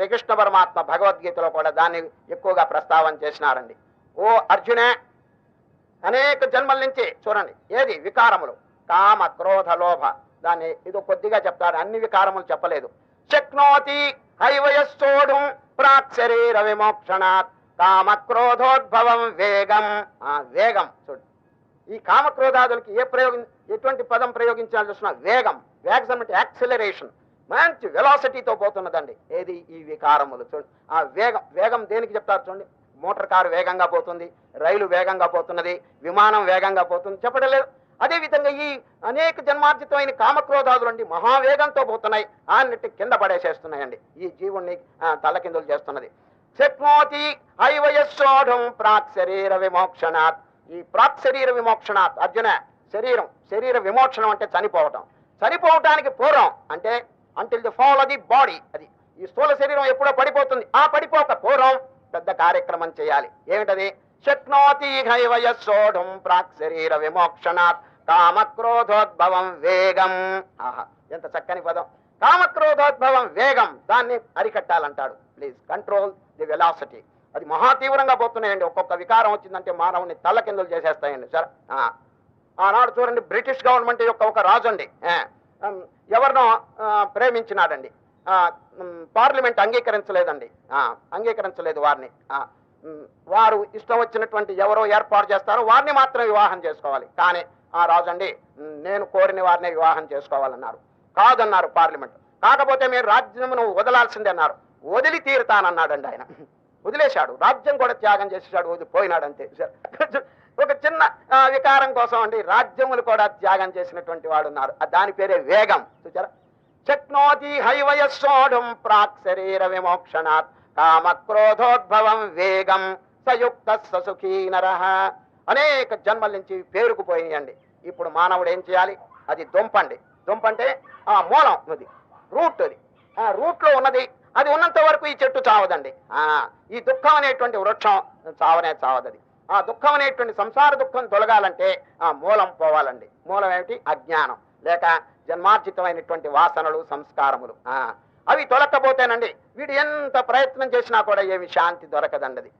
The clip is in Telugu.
శ్రీకృష్ణ పరమాత్మ భగవద్గీతలో కూడా దాన్ని ఎక్కువగా ప్రస్తావన చేసినారండి. ఓ అర్జునే అనేక జన్మల నుంచి చూడండి ఏది? వికారములు. కామ క్రోధ లోభ. దాన్ని ఇది కొద్దిగా చెప్తారు అన్ని వికారములు చెప్పలేదు. శక్నోతి హైవయస్సోఢం ప్రాక్ శరీర విమోక్షణాత్ కామక్రోధోద్భవం వేగం. ఆ వేగం చూడు. ఈ కామక్రోధాదులకి ఏ ప్రయోగం ఎటువంటి పదం ప్రయోగించాలి చూసిన వేగం. వేగం అంటే యాక్సిలరేషన్. మంచి వెలాసిటీతో పోతున్నదండి. ఏది? ఈ వికారములు. చూడండి ఆ వేగం వేగం దేనికి చెప్తారు చూడండి. మోటార్ కారు వేగంగా పోతుంది రైలు వేగంగా పోతున్నది విమానం వేగంగా పోతుంది. చెప్పడం లేదు. అదేవిధంగా ఈ అనేక జన్మార్జితమైన కామక్రోధాదులు అండి మహావేగంతో పోతున్నాయి. అన్నిటి కింద పడేసేస్తున్నాయండి. ఈ జీవుణ్ణి తలకిందులు చేస్తున్నది. శక్నోతి ఐవయస్సోఢం ప్రాక్ శరీర విమోక్షణాత్. ఈ ప్రాక్ శరీర విమోక్షణాత్ అర్జున శరీరం శరీర విమోక్షణం అంటే చనిపోవటం. చనిపోవటానికి పూర్వం అంటే until the fall the body అది ఈ స్థూల శరీరం ఎప్పుడో పడిపోతుంది. ఆ పడిపోక పూర్వం పెద్ద కార్యక్రమం చేయాలి. ఏమిటది? శక్నోతి హైవయస్సోఢం ప్రాక్ శరీర విమోక్షణాత్ కామక్రోధోద్భవం వేగం. ఆహా ఎంత చక్కని పదం. కామక్రోధోద్భవం వేగం. దాన్ని అరికట్టాలంటాడు. ప్లీజ్ కంట్రోల్ ది వెలాసిటీ అది మహా తీవ్రంగా పోతున్నాయండి. ఒక్కొక్క వికారం వచ్చిందంటే మానవుని తల్లకిందులు చేసేస్తాయండి. సార్. ఆ. ఆనాడు చూడండి బ్రిటిష్ గవర్నమెంట్ యొక్క ఒక రాజు అండి ఎవరినో ప్రేమించినాడండి. పార్లమెంట్ అంగీకరించలేదండి. అంగీకరించలేదు వారిని. వారు ఇష్టం వచ్చినటువంటి ఎవరో ఏర్పాటు చేస్తారో వారిని మాత్రం వివాహం చేసుకోవాలి. కానీ ఆ రాజు అండి నేను కోరిన వారిని వివాహం చేసుకోవాలన్నారు. కాదన్నారు పార్లమెంట్. కాకపోతే మీరు రాజ్యమును వదలాల్సిందే అన్నారు. వదిలి తీరుతానన్నాడండి ఆయన. వదిలేశాడు. రాజ్యం కూడా త్యాగం చేసేసాడు వదిలిపోయినాడు అంతే ఒక వికారం కోసం అండి రాజ్యములు కూడా త్యాగం చేసినటువంటి వాడు ఉన్నారు. దాని పేరే వేగం. చూచారా? శక్నోతి హైవయస్సోఢం ప్రాక్ శరీర విమోక్షణాత్ కామ క్రోధోద్భవం వేగం సయుక్త ససుఖీనర అనేక జన్మల నుంచి పేరుకుపోయినాయండి. ఇప్పుడు మానవుడు ఏం చేయాలి? అది దుంపండి. దుంపంటే ఆ మూలం అది రూట్ అది. ఆ రూట్లో ఉన్నది. అది ఉన్నంత వరకు ఈ చెట్టు చావదండి. ఆ ఈ దుఃఖం అనేటువంటి వృక్షం చావనే చావదది. ఆ దుఃఖం అనేటువంటి సంసార దుఃఖం తొలగాలంటే ఆ మూలం పోవాలండి. మూలం ఏమిటి? అజ్ఞానం. లేక జన్మార్జితమైనటువంటి వాసనలు సంస్కారములు. అవి తొలకపోతేనండి వీడు ఎంత ప్రయత్నం చేసినా కూడా ఏమి శాంతి దొరకదండది.